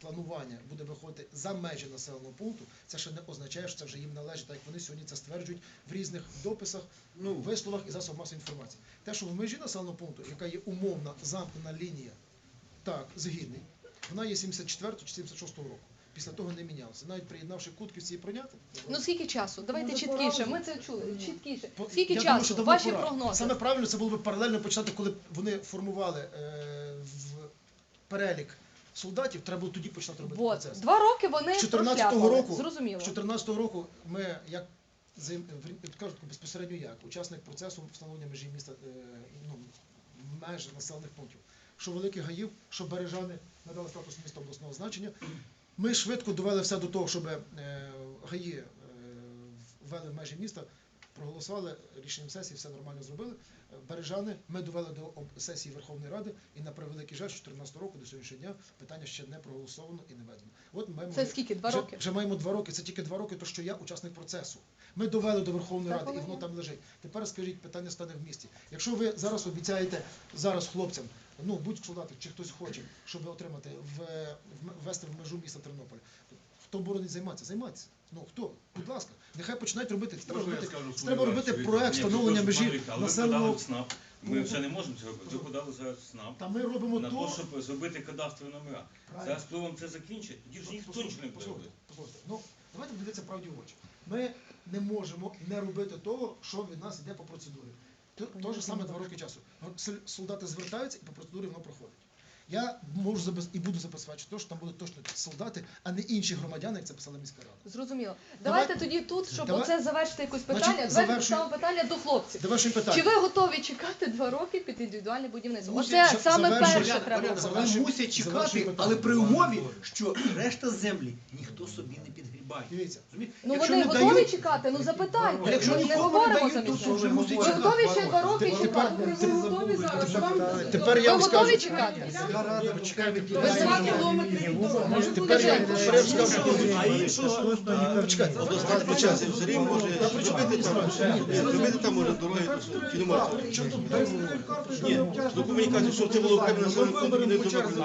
планування буде виходити за межі населеного пункту, це ще не означає, що це вже їм належить, так як вони сьогодні це стверджують в різних дописах, Ну. висловах і засобах масової інформації. Те, що в межі населеного пункту, яка є умовна замкнена лінія, так, згідний, вона є 74 чи 76 року. Після того не мінялася. Навіть приєднавши Кутківці і пройняти. Ну скільки часу? Давайте Може, чіткіше. Ми це чули. Чіткіше. По- Скільки я часу? давно Ваші пора. прогнози. Саме правильно це було б паралельно починати, коли вони формували е, в перелік солдатів, треба було тоді починати робити Вот. процес. Два роки вони З 14-го року, Зрозуміло. з 14-го року ми, як кажуть, безпосередньо як учасник процесу встановлення межі міста, е, ну, меж населених пунктів, що великих гаїв, що бережани надали статус міста обласного значення. Ми швидко довели все до того, щоб е, гаї е, ввели в межі міста, проголосували рішенням сесії, все нормально зробили. Е, Бережани ми довели до сесії Верховної Ради, і на превеликий жаль, з 14 року до сьогоднішнього дня питання ще не проголосовано і не ведено. От ми Це скільки? Два вже, роки? Вже маємо два роки. Це тільки два роки, то що я учасник процесу. Ми довели до Верховної Ради, і воно там лежить. Тепер скажіть, питання стане в місті. Якщо ви зараз обіцяєте зараз хлопцям, ну будь солдати, чи хтось хоче, щоб отримати в, в ввести в межу міста Тернополя, хто боронить займатися? Займатися. Ну хто? Будь ласка, нехай починають робити. Треба Можна я робити, скажу свою треба робити версію? проект Ні, встановлення прошу, пане межі Віктор, але Ви населеного. в СНАП. Ми вже не можемо цього робити. Ви подали зараз в СНАП. Та ми робимо На то. те, щоб зробити кадастрові номера. Правильно. Зараз впливом це закінчить, тоді ж ніхто нічого не буде робити. послухайте. Ну, давайте дивитися правді в очі. Ми не можемо не робити того, що від нас йде по процедурі. То ж саме два роки часу. Солдати звертаються і по процедурі воно проходить. Я можу забез... і буду забезпечити, те, що там будуть точно солдати, а не інші громадяни, як це писала міська рада. Зрозуміло. Давай- Давайте тоді тут, щоб Давай- оце завершити якось Значить, питання. Давайте завершуй. поставимо питання до хлопців. Завершуємо питання. Чи ви готові чекати два роки під індивідуальне будівництво? Мусять Оце за- саме завершуй. перше Порядок, треба. порядок, робити. завершуй. Вони мусять завершуй чекати, питання. але при умові, що решта землі ніхто собі не підгрібає. Дивіться. Розумієте? Ну Якщо вони не готові дають- чекати? Ну запитайте. Якщо Ми ж не нікому не говоримо дають, замість то мусить Ви чекати. готові ще два роки Тепер- чекати? Ви готові зараз? Вам Тепер я Ви готові скажу. чекати? Рада почекає Ви Два кілометри дороги. Тепер я тепер скажу. А іншого Почекайте. Обласна адміністрація все рівно може зробити там, зробити там може дороги, чи не? Ні, до комунікації, щоб це було населеним не до